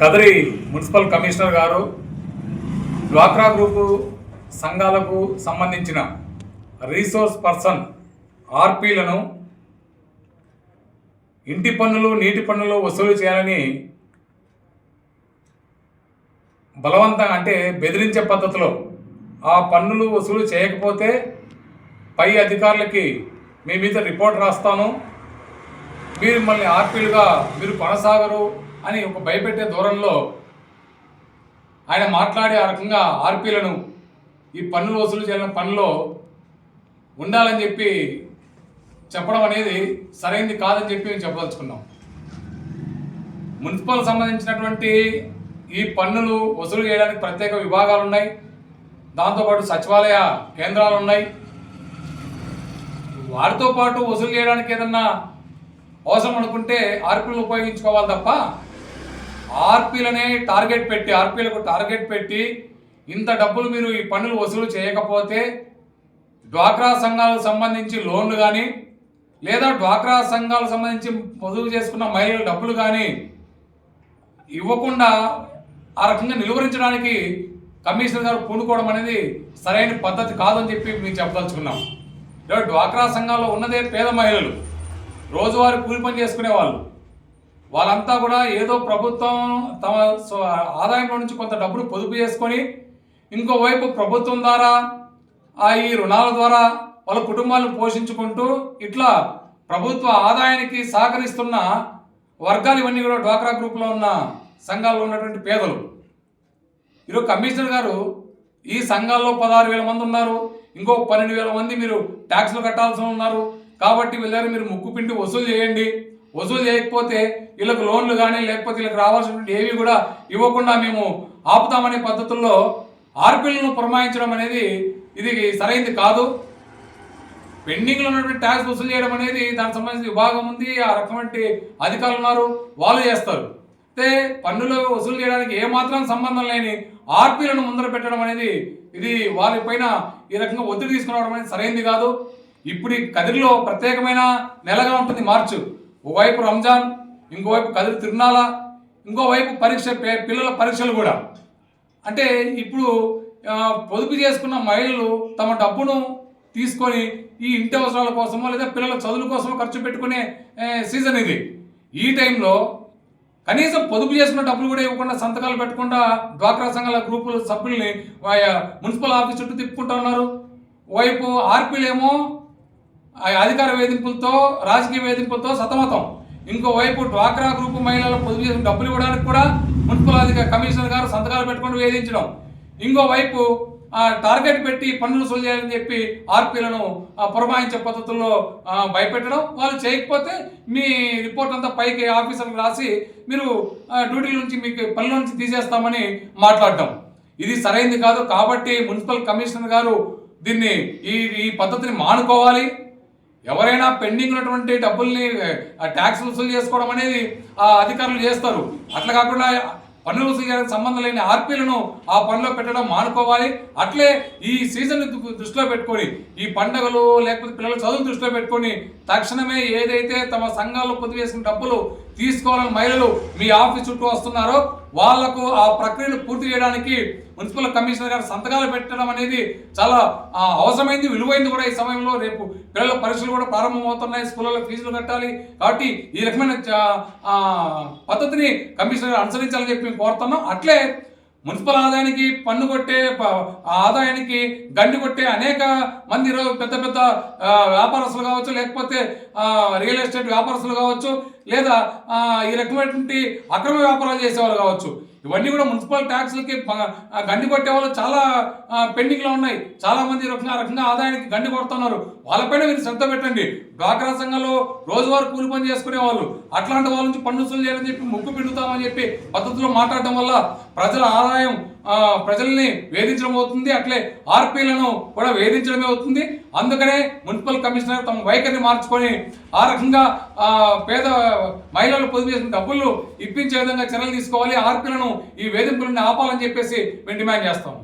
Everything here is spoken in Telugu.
కదిరి మున్సిపల్ కమిషనర్ గారు డ్వాక్రా గ్రూపు సంఘాలకు సంబంధించిన రీసోర్స్ పర్సన్ ఆర్పీలను ఇంటి పన్నులు నీటి పన్నులు వసూలు చేయాలని బలవంతంగా అంటే బెదిరించే పద్ధతిలో ఆ పన్నులు వసూలు చేయకపోతే పై అధికారులకి మీ మీద రిపోర్ట్ రాస్తాను. మీరు మళ్ళీ ఆర్పీలుగా మీరు కొనసాగరు. అని ఒక భయపెట్టే దూరంలో ఆయన మాట్లాడే ఆ రకంగా ఆర్పీలను ఈ పన్నులు వసూలు చేయాలని పనిలో ఉండాలని చెప్పి చెప్పడం అనేది సరైనది కాదని చెప్పి మేము చెప్పదలుచుకున్నాం. మున్సిపల్ సంబంధించినటువంటి ఈ పన్నులు వసూలు చేయడానికి ప్రత్యేక విభాగాలు ఉన్నాయి. దాంతోపాటు సచివాలయ కేంద్రాలు ఉన్నాయి. వారితో పాటు వసూలు చేయడానికి ఏదన్నా అవసరం అనుకుంటే ఆర్పీలు ఉపయోగించుకోవాలి తప్ప ఆర్పీలనే టార్గెట్ పెట్టి ఆర్పీలకు టార్గెట్ పెట్టి ఇంత డబ్బులు మీరు ఈ పన్నులు వసూలు చేయకపోతే డ్వాక్రా సంఘాలకు సంబంధించి లోన్లు కానీ లేదా డ్వాక్రా సంఘాలకు సంబంధించి పొదుపు చేసుకున్న మహిళల డబ్బులు కానీ ఇవ్వకుండా ఆ రకంగా నిలువరించడానికి కమిషనర్ గారు పూనుకోవడం అనేది సరైన పద్ధతి కాదని చెప్పి మీకు చెప్పదలుచుకున్నాం. డ్వాక్రా సంఘాల్లో ఉన్నదే పేద మహిళలు. రోజువారీ కూలి పని చేసుకునే వాళ్ళు వాళ్ళంతా కూడా ఏదో ప్రభుత్వం తమ ఆదాయంలో నుంచి కొంత డబ్బులు పొదుపు చేసుకొని ఇంకోవైపు ప్రభుత్వం ద్వారా ఆ ఈ రుణాల ద్వారా వాళ్ళ కుటుంబాలను పోషించుకుంటూ ఇట్లా ప్రభుత్వ ఆదాయానికి సహకరిస్తున్న వర్గాలు ఇవన్నీ కూడా డ్వాక్రా గ్రూప్లో ఉన్న సంఘాల్లో ఉన్నటువంటి పేదలు. ఈరోజు కమిషనర్ గారు ఈ సంఘాల్లో పదహారు వేల మంది ఉన్నారు. ఇంకో పన్నెండు వేల మంది మీరు ట్యాక్స్లు కట్టాల్సి ఉన్నారు. కాబట్టి వీళ్ళని మీరు ముక్కు పిండి వసూలు చేయండి. వసూలు చేయకపోతే వీళ్ళకి లోన్లు కానీ లేకపోతే వీళ్ళకి రావాల్సినటువంటి ఏవి కూడా ఇవ్వకుండా మేము ఆపుతామనే పద్ధతుల్లో ఆర్పీలను పురమాయించడం అనేది ఇది సరైనది కాదు. పెండింగ్లో ఉన్నటువంటి ట్యాక్స్ వసూలు చేయడం అనేది దానికి సంబంధించిన విభాగం ఉంది ఆ రకమైన అధికారులు ఉన్నారు వాళ్ళు చేస్తారు. అయితే పన్నులు వసూలు చేయడానికి ఏమాత్రం సంబంధం లేని ఆర్పీలను ముందర పెట్టడం అనేది ఇది వారిపైన ఈ రకంగా ఒత్తిడి తీసుకురావడం అనేది సరైనది కాదు. ఇప్పుడు ఈ కదిరిలో ప్రత్యేకమైన నెలగా ఉంటుంది మార్చు. ఓవైపు రంజాన్ ఇంకోవైపు కదిరి తిరునాల ఇంకోవైపు పరీక్ష పే- పిల్లల పరీక్షలు కూడా. అంటే ఇప్పుడు పొదుపు చేసుకున్న మహిళలు తమ డబ్బును తీసుకొని ఈ ఇంటి అవసరాల కోసమో లేదా పిల్లల చదువుల కోసమో ఖర్చు పెట్టుకునే సీజన్ ఇది. ఈ టైంలో కనీసం పొదుపు చేసుకున్న డబ్బులు కూడా ఇవ్వకుండా సంతకాలు పెట్టకుండా డ్వాక్రా సంఘాల గ్రూపుల సభ్యుల్ని మున్సిపల్ ఆఫీస్ చుట్టూ తిప్పుకుంటా ఉన్నారు. వైపు ఆర్పీలేమో ఏమో అధికార వేధింపులతో రాజకీయ వేధింపులతో సతమతం. ఇంకోవైపు డ్వాక్రా గ్రూప్ మహిళలు పొదుపు చేసిన డబ్బులు ఇవ్వడానికి కూడా మున్సిపల్ అధికార కమిషనర్ గారు సంతకాలు పెట్టుకొని వేధించడం. ఇంకోవైపు టార్గెట్ పెట్టి పన్నులు వసూలు చేయాలని చెప్పి ఆర్పీలను పురమాయించే పద్ధతుల్లో భయపెట్టడం. వాళ్ళు చేయకపోతే మీ రిపోర్ట్ అంతా పైకి ఆఫీసర్కి రాసి మీరు డ్యూటీ నుంచి మీకు పనుల నుంచి తీసేస్తామని మాట్లాడటం ఇది సరైనది కాదు కాబట్టి మున్సిపల్ కమిషనర్ గారు దీన్ని ఈ ఈ పద్ధతిని మానుకోవాలి. ఎవరైనా పెండింగ్ ఉన్నటువంటి డబ్బుల్ని ట్యాక్స్ వసూలు చేసుకోవడం అనేది ఆ అధికారులు చేస్తారు. అట్లా కాకుండా పన్నులు వసూలు సంబంధం లేని ఆర్పీలను ఆ పనిలో పెట్టడం మానుకోవాలి. అట్లే ఈ సీజన్ దృష్టిలో పెట్టుకొని ఈ పండుగలు లేకపోతే పిల్లల చదువు దృష్టిలో పెట్టుకొని తక్షణమే ఏదైతే తమ సంఘాలు పొంది డబ్బులు తీసుకోవాలని మహిళలు మీ ఆఫీస్ చుట్టూ వస్తున్నారో. వాళ్ళకు ఆ ప్రక్రియను పూర్తి చేయడానికి మున్సిపల్ కమిషనర్ గారు సంతకాలు పెట్టడం అనేది చాలా అవసరమైంది విలువైంది కూడా ఈ సమయంలో. రేపు పిల్లల పరీక్షలు కూడా ప్రారంభమవుతున్నాయి స్కూళ్ళలో ఫీజులు కట్టాలి. కాబట్టి ఈ రకమైన పద్ధతిని కమిషనర్ అనుసరించాలని చెప్పి మేము కోరుతున్నాం. అట్లే మున్సిపల్ ఆదాయానికి పన్ను కొట్టే ఆదాయానికి గండి కొట్టే అనేక మంది పెద్ద పెద్ద వ్యాపారస్తులు కావచ్చు లేకపోతే రియల్ ఎస్టేట్ వ్యాపారస్తులు కావచ్చు లేదా ఈ రకమైనటువంటి అక్రమ వ్యాపారాలు చేసేవాళ్ళు కావచ్చు. ఇవన్నీ కూడా మున్సిపల్ ట్యాక్స్లకి గండి కొట్టే వాళ్ళు చాలా పెండింగ్లో ఉన్నాయి. చాలామంది రకంగా రకంగా ఆదాయానికి గండి కొడుతున్నారు. వాళ్ళపైన మీరు శ్రద్ధ పెట్టండి. డ్వాక్రా సంఘంలో రోజువారు కూలి పని చేసుకునే వాళ్ళు అట్లాంటి వాళ్ళ నుంచి పన్ను వసూలు చేయాలని చెప్పి ముక్కు పిండుతామని చెప్పి పద్ధతిలో మాట్లాడడం వల్ల ప్రజల ఆదాయం ప్రజల్ని వేధించడం అవుతుంది. అట్లే ఆర్పీలను కూడా వేధించడమే అవుతుంది. అందుకనే మున్సిపల్ కమిషనర్ తమ వైఖరిని మార్చుకొని ఆ రకంగా పేద మహిళలు పొదుపు చేసిన డబ్బులు ఇప్పించే విధంగా చర్యలు తీసుకోవాలి ఆర్పీలను ఈ వేధింపులను ఆపాలని చెప్పేసి మేము డిమాండ్ చేస్తాము.